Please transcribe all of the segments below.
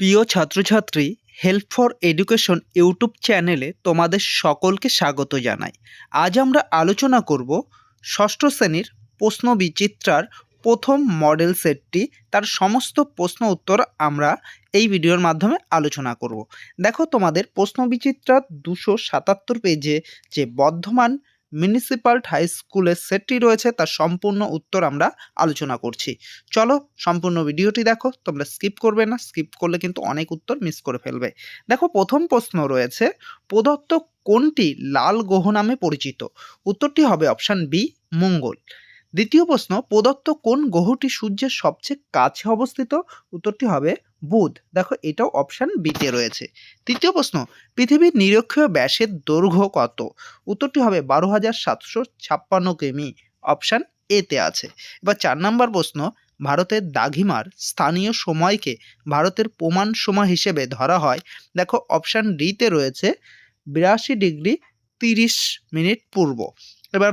প্রিয় ছাত্রছাত্রী help for education YouTube চ্যানেলে তোমাদের সকলকে স্বাগত জানাই। আজ আমরা আলোচনা করব ষষ্ঠ শ্রেণির প্রশ্ন বিচিত্রার প্রথম মডেল সেটটি। তার সমস্ত প্রশ্ন উত্তর আমরা এই ভিডিওর মাধ্যমে আলোচনা করব। দেখো তোমাদের প্রশ্ন বিচিত্রার দুশো সাতাত্তর পেজে যে বর্ধমান মিউনিসিপ্যাল হাই স্কুলের সেটটি রয়েছে, তার সম্পূর্ণ উত্তর আমরা আলোচনা করছি। চলো সম্পূর্ণ ভিডিওটি দেখো, তোমরা স্কিপ করবে না, স্কিপ করলে কিন্তু অনেক উত্তর মিস করে ফেলবে। দেখো, প্রথম প্রশ্ন রয়েছে, প্রদত্ত কোনটি লাল গ্রহ নামে পরিচিত? উত্তরটি হবে অপশান বি, মঙ্গল। দ্বিতীয় প্রশ্ন, প্রদত্ত কোন গ্রহটি সূর্যের সবচেয়ে কাছে অবস্থিত? উত্তরটি হবে বুধ। দেখো, এটাও অপশান বিতে রয়েছে। তৃতীয় প্রশ্ন, পৃথিবীর নিরক্ষীয় ব্যাসের দৈর্ঘ্য কত? উত্তরটি হবে বারো হাজার সাতশো ছাপ্পান্ন কিমি। অপশান এতে আছে। এবার চার নম্বর প্রশ্ন, ভারতের দাঘিমার স্থানীয় সময়কে ভারতের প্রমাণ সময় হিসেবে ধরা হয়। দেখো অপশান ডিতে রয়েছে বিরাশি ডিগ্রি তিরিশ মিনিট পূর্ব। এবার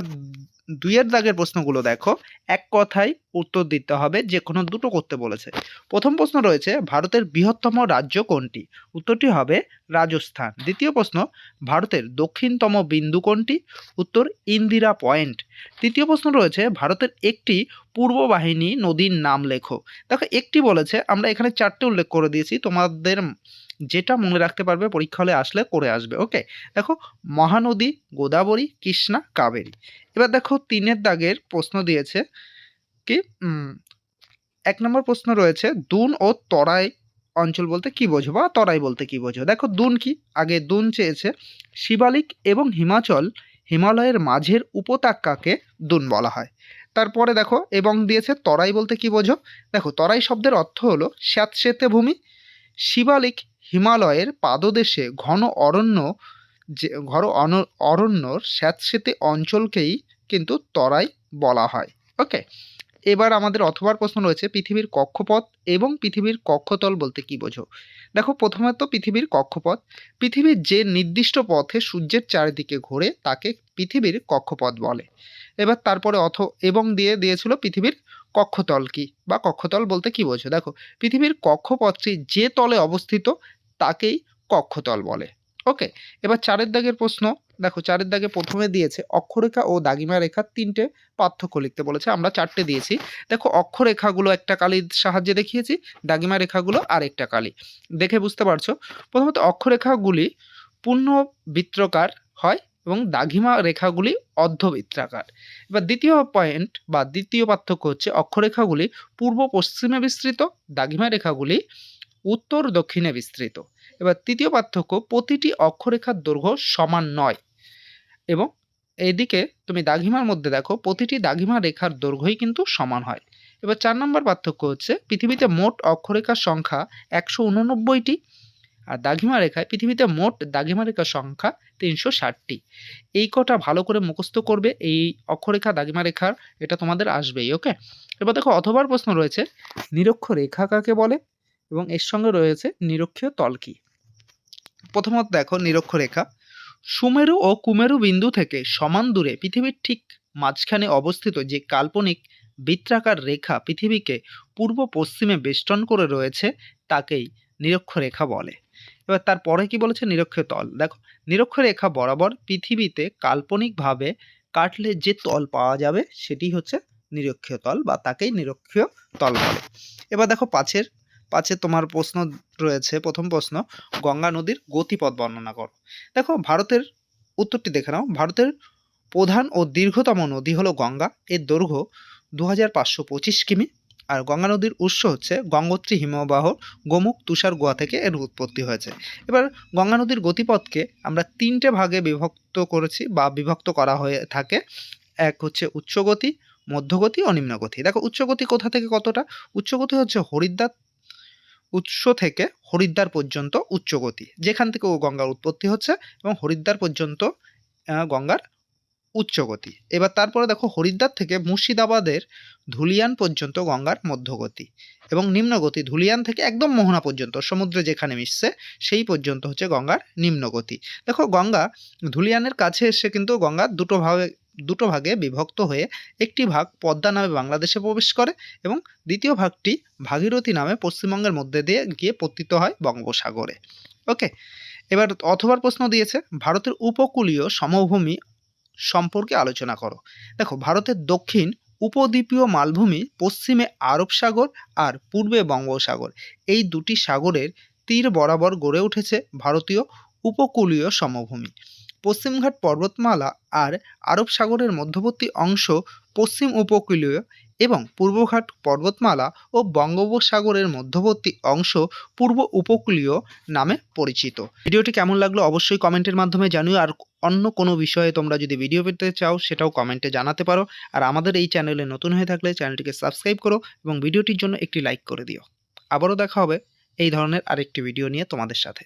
দুইয়ের দাগের প্রশ্নগুলো দেখো। এক কথায় উত্তর দিতে হবে, যে কোনো দুটো করতে বলেছে। প্রথম প্রশ্ন রয়েছে, ভারতের বৃহত্তম রাজ্য কোনটি? উত্তরটি হবে রাজস্থান। দ্বিতীয় প্রশ্ন, ভারতের দক্ষিণতম বিন্দু কোনটি? উত্তর, ইন্দিরা পয়েন্ট। তৃতীয় প্রশ্ন রয়েছে, ভারতের একটি পূর্ব বাহিনী নদীর নাম লেখো। দেখো, একটি বলেছে, আমরা এখানে চারটে উল্লেখ করে দিয়েছি, তোমাদের যেটা মনে রাখতে পারবে পরীক্ষা হলে আসলে করে আসবে ওকে দেখো, মহানদী, গোদাবরী, কৃষ্ণা, কাবেরী। এবার দেখো, তিনের দাগের প্রশ্ন দিয়েছে কি? এক নম্বর প্রশ্ন রয়েছে, দুন ও তরাই অঞ্চল বলতে কি বোঝো বা তরাই বলতে কি বোঝো? দেখো, দুন কি? আগে দুন চেয়েছে, শিবালিক এবং হিমাচল হিমালয়ের মাঝের উপত্যকাকে দুন বলা হয়। তারপরে দেখো, এবং দিয়েছে, তরাই বলতে কি বোঝো? দেখো, তরাই শব্দের অর্থ হলো স্যাঁতসেঁতে ভূমি, শিবালিক হিমালয়ের পাদদেশে ঘন অরণ্য যে অন- অরণ্যর স্যাঁতসেঁতে অঞ্চলকেই কিন্তু তরাই বলা হয়। ওকে? এবার আমাদের অথবার প্রশ্ন রয়েছে, পৃথিবীর কক্ষপথ এবং পৃথিবীর কক্ষতল বলতে কি বোঝো? দেখো, প্রথমে তো পৃথিবীর কক্ষপথ। পৃথিবীর যে নির্দিষ্ট পথে সূর্যের চারিদিকে ঘোরে, তাকে পৃথিবীর কক্ষপথ বলে। এবার তারপরে অথ, এবং দিয়ে দিয়েছিল পৃথিবীর কক্ষতল কি? বা কক্ষতল বলতে কি বোঝো? দেখো, পৃথিবীর কক্ষপথটি যে তলে অবস্থিত তাকেই কক্ষতল বলে। ওকে এবার চারের দাগের প্রশ্ন। দেখো, চারের দাগে প্রথমে দিয়েছে অক্ষরেখা ও দাগিমা রেখার তিনটে পার্থক্য লিখতে বলেছে, আমরা চারটে দিয়েছি। দেখো, অক্ষরেখাগুলো একটা কালির সাহায্যে দেখিয়েছি, দাগিমা রেখাগুলো আর একটা কালি। দেখে বুঝতে পারছ? প্রথমত, অক্ষরেখাগুলি পূর্ণ হয় এবং দাঘিমা রেখাগুলি অর্ধবৃত্তাকার। এবার দ্বিতীয় পয়েন্ট বা দ্বিতীয় পার্থক্য হচ্ছে, অক্ষরেখাগুলি পূর্ব পশ্চিমে বিস্তৃত দাঘিমা রেখাগুলি উত্তর দক্ষিণে বিস্তৃত। এবার তৃতীয় পার্থক্য, প্রতিটি অক্ষরেখার দৈর্ঘ্য সমান নয়। এবং এদিকে তুমি দাঘিমার মধ্যে দেখো, প্রতিটি দাঘিমা রেখার দৈর্ঘ্যই কিন্তু সমান হয়। এবার চার নম্বর পার্থক্য হচ্ছে, পৃথিবীতে মোট অক্ষরেখার সংখ্যা একশো উননব্বইটি আর দাঘিমা রেখায় পৃথিবীতে মোট দাঘিমা রেখার সংখ্যা তিনশো ষাটটি। এই কটা ভালো করে মুখস্থ করবে, এই অক্ষরেখা দাগিমা রেখার, এটা তোমাদের আসবেই, ওকে? এবার দেখো, অথবার প্রশ্ন রয়েছে, নিরক্ষ রেখা কাকে বলে? এবং এর সঙ্গে রয়েছে, নিরক্ষীয় তল কি? প্রথমত দেখো নিরক্ষরেখা। সুমেরু ও কুমেরু বিন্দু থেকে সমান দূরে পৃথিবীর ঠিক মাঝখানে অবস্থিত যে কাল্পনিক বৃত্তাকার রেখা পৃথিবীকে পূর্ব পশ্চিমে বেষ্টন করে রয়েছে, তাকেই নিরক্ষরেখা বলে। এবার তারপরে কি বলেছে? নিরক্ষীয় তল। দেখো, নিরক্ষরেখা বরাবর পৃথিবীতে কাল্পনিকভাবে কাটলে যে তল পাওয়া যাবে, সেটি হচ্ছে নিরক্ষীয় তল বা তাকেই নিরক্ষীয় তল বলে। এবার দেখো পাঁচের পাঁচে তোমার প্রশ্ন রয়েছে, প্রথম প্রশ্ন, গঙ্গা নদীর গতিপথ বর্ণনা করো। দেখো, ভারতের উত্তরটি দেখে নাও। ভারতের প্রধান ও দীর্ঘতম নদী হলো গঙ্গা। এর দৈর্ঘ্য দু হাজার পাঁচশো পঁচিশ কিমি। আর গঙ্গা নদীর উৎস হচ্ছে গঙ্গোত্রী হিমবাহ, গোমুখ, তুষার গোয়া থেকে এর উৎপত্তি হয়েছে। এবার গঙ্গা নদীর গতিপথকে আমরা তিনটে ভাগে বিভক্ত করেছি বা বিভক্ত করা হয়ে থাকে। এক হচ্ছে উচ্চগতি, মধ্যগতি ও নিম্নগতি। দেখো, উচ্চগতি কোথা থেকে কতটা? উচ্চগতি হচ্ছে হরিদ্বার উৎস থেকে হরিদ্বার পর্যন্ত উচ্চগতি। যেখান থেকে ও গঙ্গার উৎপত্তি হচ্ছে এবং হরিদ্বার পর্যন্ত গঙ্গার উচ্চগতি। এবার তারপরে দেখো হরিদ্বার থেকে মুর্শিদাবাদের ধুলিয়ান পর্যন্ত গঙ্গার মধ্যগতি এবং নিম্নগতি। ধুলিয়ান থেকে একদম মোহনা পর্যন্ত, সমুদ্রে যেখানে মিশছে সেই পর্যন্ত হচ্ছে গঙ্গার নিম্নগতি। দেখো গঙ্গা ধুলিয়ানের কাছে এসে কিন্তু গঙ্গা দুটো ভাবে দুটো ভাগে বিভক্ত হয়ে একটি ভাগ পদ্মা নামে বাংলাদেশে প্রবেশ করে এবং দ্বিতীয় ভাগটি ভাগীরথী নামে পশ্চিমবঙ্গের মধ্যে দিয়ে গিয়ে পতিত হয় বঙ্গোপসাগরে। ওকে, এবার অথবার প্রশ্ন দিয়েছে, ভারতের উপকূলীয় সমভূমি সম্পর্কে আলোচনা করো। দেখো, ভারতের দক্ষিণ উপদ্বীপীয় মালভূমি, পশ্চিমে আরব সাগর আর পূর্বে বঙ্গোপসাগর। এই দুটি সাগরের তীর বরাবর গড়ে উঠেছে ভারতীয় উপকূলীয় সমভূমি। পশ্চিমঘাট পর্বতমালা আর আরব সাগরের মধ্যবর্তী অংশ পশ্চিম উপকূলীয় এবং পূর্বঘাট পর্বতমালা ও বঙ্গোপসাগরের মধ্যবর্তী অংশ পূর্ব উপকূলীয় নামে পরিচিত। ভিডিওটি কেমন লাগল অবশ্যই কমেন্টের মাধ্যমে জানিও আর অন্য কোনো বিষয়ে তোমরা যদি ভিডিও পেতে চাও সেটাও কমেন্টে জানাতে পারো। আর আমাদের এই চ্যানেলে নতুন হয়ে থাকলে চ্যানেলটিকে সাবস্ক্রাইব করো এবং ভিডিওটির জন্য একটি লাইক করে দিও। আবারও দেখা হবে এই ধরনের আরেকটি ভিডিও নিয়ে তোমাদের সাথে।